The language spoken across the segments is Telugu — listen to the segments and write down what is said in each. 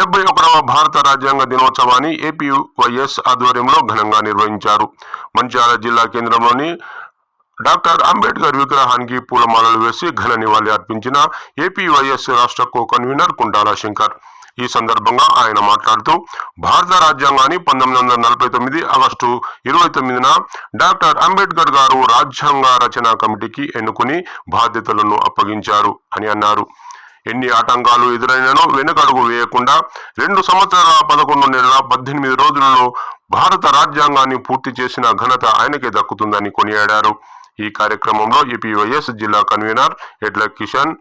డెబ్బై ఒకటవ భారత రాజ్యాంగ దినోత్సవాన్ని ఏపీవైఎస్ ఆధ్వర్యంలో ఘనంగా నిర్వహించారు. మంచిర్యాల జిల్లా కేంద్రంలోని డాక్టర్ అంబేద్కర్ విగ్రహానికి పూలమాలలు వేసి ఘన నివాళి అర్పించిన ఏపీవైఎస్ రాష్ట్ర కో కన్వీనర్ కుంటాల శంకర్ ఈ సందర్భంగా ఆయన మాట్లాడుతూ భారత రాజ్యాంగాన్ని పంతొమ్మిది వందల నలభై తొమ్మిది ఆగస్టు ఇరవై తొమ్మిదిన డాక్టర్ అంబేద్కర్ గారు రాజ్యాంగ రచన కమిటీకి ఎన్నుకుని బాధ్యతలను అప్పగించారు అని అన్నారు. ఎన్ని ఆటంకాలు ఎదురైనను వెనుకడుగు వేయకుండా రెండు సంవత్సరాల పదకొండు నెలల పద్దెనిమిది రోజులలో భారత రాజ్యాంగాన్ని పూర్తి చేసిన ఘనత ఆయనకే దక్కుతుందని కొనియాడారు. ఈ కార్యక్రమంలో ఏపీవైఎస్ జిల్లా కన్వీనర్ ఎడ్ల కిషన్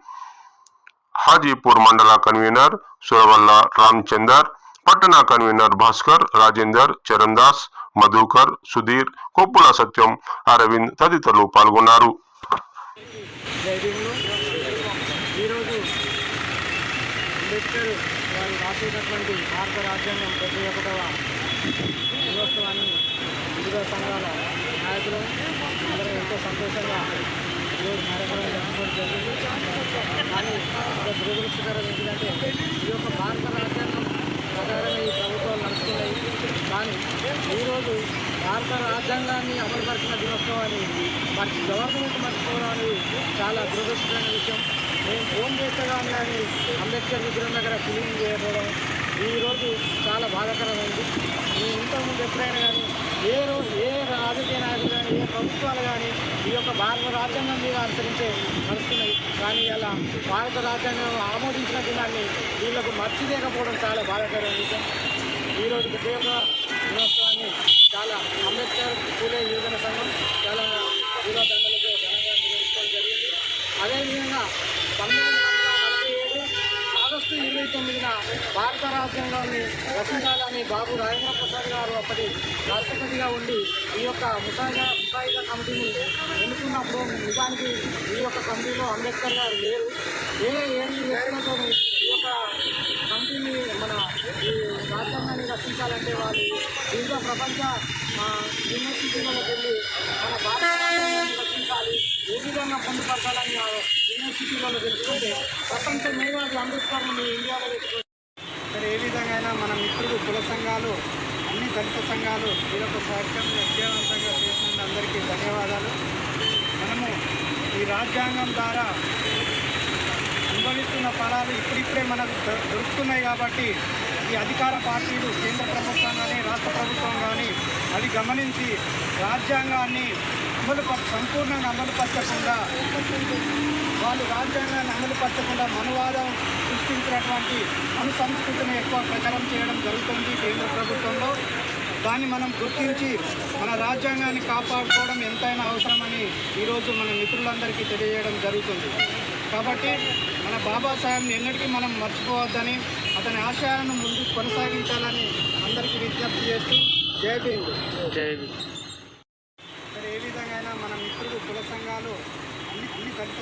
హాజీపూర్ మండల కన్వీనర్ సురవల్ల రామచందర్ పట్టణ కన్వీనర్ భాస్కర్ రాజేందర్ చరణ్ దాస్ మధుకర్ సుధీర్ కొప్పుల సత్యం అరవింద్ తదితరులు పాల్గొన్నారు జైబీములు ఈరోజు అంబేద్కర్ వారు రాసేటటువంటి భారత రాజ్యాంగం డెబ్బై ఒకటవ దినోత్సవాన్ని వివిధ సంఘాల నాయకులు అందరూ ఎంతో సంతోషంగా ఈరోజు కార్యక్రమం జరుపుకోవడం జరిగింది. కానీ ఒక దురదృష్టకరం ఏంటంటే ఈ యొక్క భారత రాజ్యాంగం ప్రకారమే ఈ ప్రభుత్వాలు నడుస్తున్నాయి. కానీ ఈరోజు భారత రాజ్యాంగాన్ని అమలుపరిచిన దినోత్సవాన్ని మరి గవర్నమెంట్ మర్చిపోవడం అనేది చాలా దురదృష్టమైన విషయం. మేము ఫోన్ చేస్తే కానీ అంబేద్కర్ విగ్రహం దగ్గర క్లీనింగ్ చేయకపోవడం ఈరోజు చాలా బాధాకరమైంది మేము ఇంతకుముందు ఎప్పుడైనా కానీ ఏ రోజు ఏ రాజకీయ నాయకులు కానీ ఏ ప్రభుత్వాలు కానీ ఈ యొక్క భారత రాజ్యాంగం మీద అనుసరించే నడుస్తున్నాయి కానీ అలా భారత రాజ్యాంగం ఆమోదించిన దినాన్ని వీళ్ళకు మర్చిలేకపోవడం చాలా బాధాకరమైన విషయం ఈరోజు డెబ్బై దినోత్సవాన్ని చాలా అంబేద్కర్ పూలే యువజన సంఘం చాలా పూలదండలతో ఘనంగా నిర్వహించడం జరిగింది. అదేవిధంగా పంతొమ్మిది నలభై ఏడు ఆగస్టు ఇరవై తొమ్మిదిన భారత రాజ్యాంగాన్ని రచించాలని బాబు రాజేంద్ర ప్రసాద్ గారు అప్పటి రాష్ట్రపతిగా ఉండి ఈ యొక్క ముసాయిదా ముసాయిదా కమిటీని ఎన్నుకున్నప్పుడు నిజానికి ఈ యొక్క కమిటీలో అంబేద్కర్ గారు లేరు. వేరే ఏడు వ్యక్తులతో ఈ యొక్క కమిటీని మన ఈ రాజ్యాంగాన్ని రక్షించాలంటే వాళ్ళు వివిధ ప్రపంచ యూనివర్సిటీలకు వెళ్ళి మన భారత రాజ్యాంగాన్ని రక్షించాలి. ఏ విధంగా పొందుపరచాలని యూనివర్సిటీ వాళ్ళు తెలుసుకుంటే ప్రపంచ మేధావి అందిస్తారని మీ ఇండియాలో తెచ్చుకుంటే మరి ఏ విధంగా అయినా మన మిత్రులు కుల సంఘాలు అన్ని దళిత సంఘాలు ఈ యొక్క కార్యక్రమం విజయవంతంగా చేసినందుకు అందరికీ ధన్యవాదాలు. మనము ఈ రాజ్యాంగం ద్వారా అనుభవిస్తున్న ఫలాలు ఇప్పుడిప్పుడే మనకు దొరుకుతున్నాయి కాబట్టి ఈ అధికార పార్టీలు కేంద్ర ప్రభుత్వం కానీ రాష్ట్ర ప్రభుత్వం కానీ అది గమనించి రాజ్యాంగాన్ని అమలు సంపూర్ణంగా అమలుపరచకుండా వాళ్ళు రాజ్యాంగాన్ని అమలు పరచకుండా మనువాదం సృష్టించినటువంటి మన సంస్కృతిని ఎక్కువ ప్రచారం చేయడం జరుగుతుంది కేంద్ర ప్రభుత్వంలో. దాన్ని మనం గుర్తించి మన రాజ్యాంగాన్ని కాపాడుకోవడం ఎంతైనా అవసరమని ఈరోజు మన మిత్రులందరికీ తెలియజేయడం జరుగుతుంది. కాబట్టి మన బాబాసాహెబ్ని ఎన్నటికీ మనం మర్చిపోవద్దని అతని ఆశయాలను ముందుకు కొనసాగించాలని అందరికీ విజ్ఞప్తి చేస్తూ జై భీమ్. జై మరి ఏ విధంగా అయినా మన మిత్రులు కుల సంఘాలు అన్ని అన్ని దళిత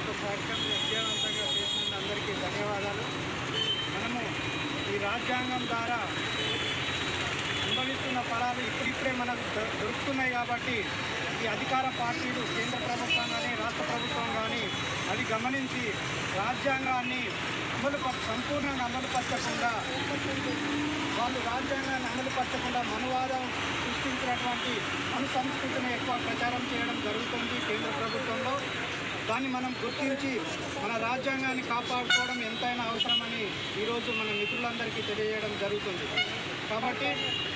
ఒక కార్యక్రమం విజయవంతంగా చేసినందుకు అందరికీ ధన్యవాదాలు. మనము ఈ రాజ్యాంగం ద్వారా అనుభవిస్తున్న ఫలాలు ఇప్పుడిప్పుడే మనకు దొరుకుతున్నాయి కాబట్టి ఈ అధికార పార్టీలు కేంద్ర ప్రభుత్వం కానీ రాష్ట్ర ప్రభుత్వం కానీ అది గమనించి రాజ్యాంగాన్ని అమలు సంపూర్ణంగా అమలుపరచకుండా వాళ్ళు రాజ్యాంగాన్ని అమలుపరచకుండా మనువాదం సృష్టించినటువంటి అను సంస్కృతిని ఎక్కువ ప్రచారం చేయడం జరుగుతుంది కేంద్ర ప్రభుత్వంలో. దాన్ని మనం గుర్తించి మన రాజ్యాంగాన్ని కాపాడుకోవడం ఎంతైనా అవసరమని ఈరోజు మన మిత్రులందరికీ తెలియజేయడం జరుగుతుంది. కాబట్టి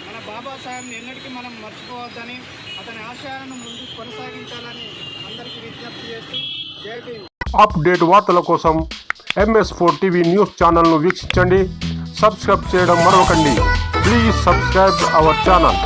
మన బాబాసాహెబ్ని ఎన్నటికీ మనం మర్చిపోవద్దని అతని ఆశయాలను ముందుకు కొనసాగించాలని అందరికీ విజ్ఞప్తి చేస్తూ జై అప్డేట్ వార్తల కోసం ఎంఎస్ ఫోర్ టీవీ న్యూస్ ఛానల్ను వీక్షించండి సబ్స్క్రైబ్ చేయడం మరొకండి ప్లీజ్ సబ్స్క్రైబ్ అవర్ ఛానల్.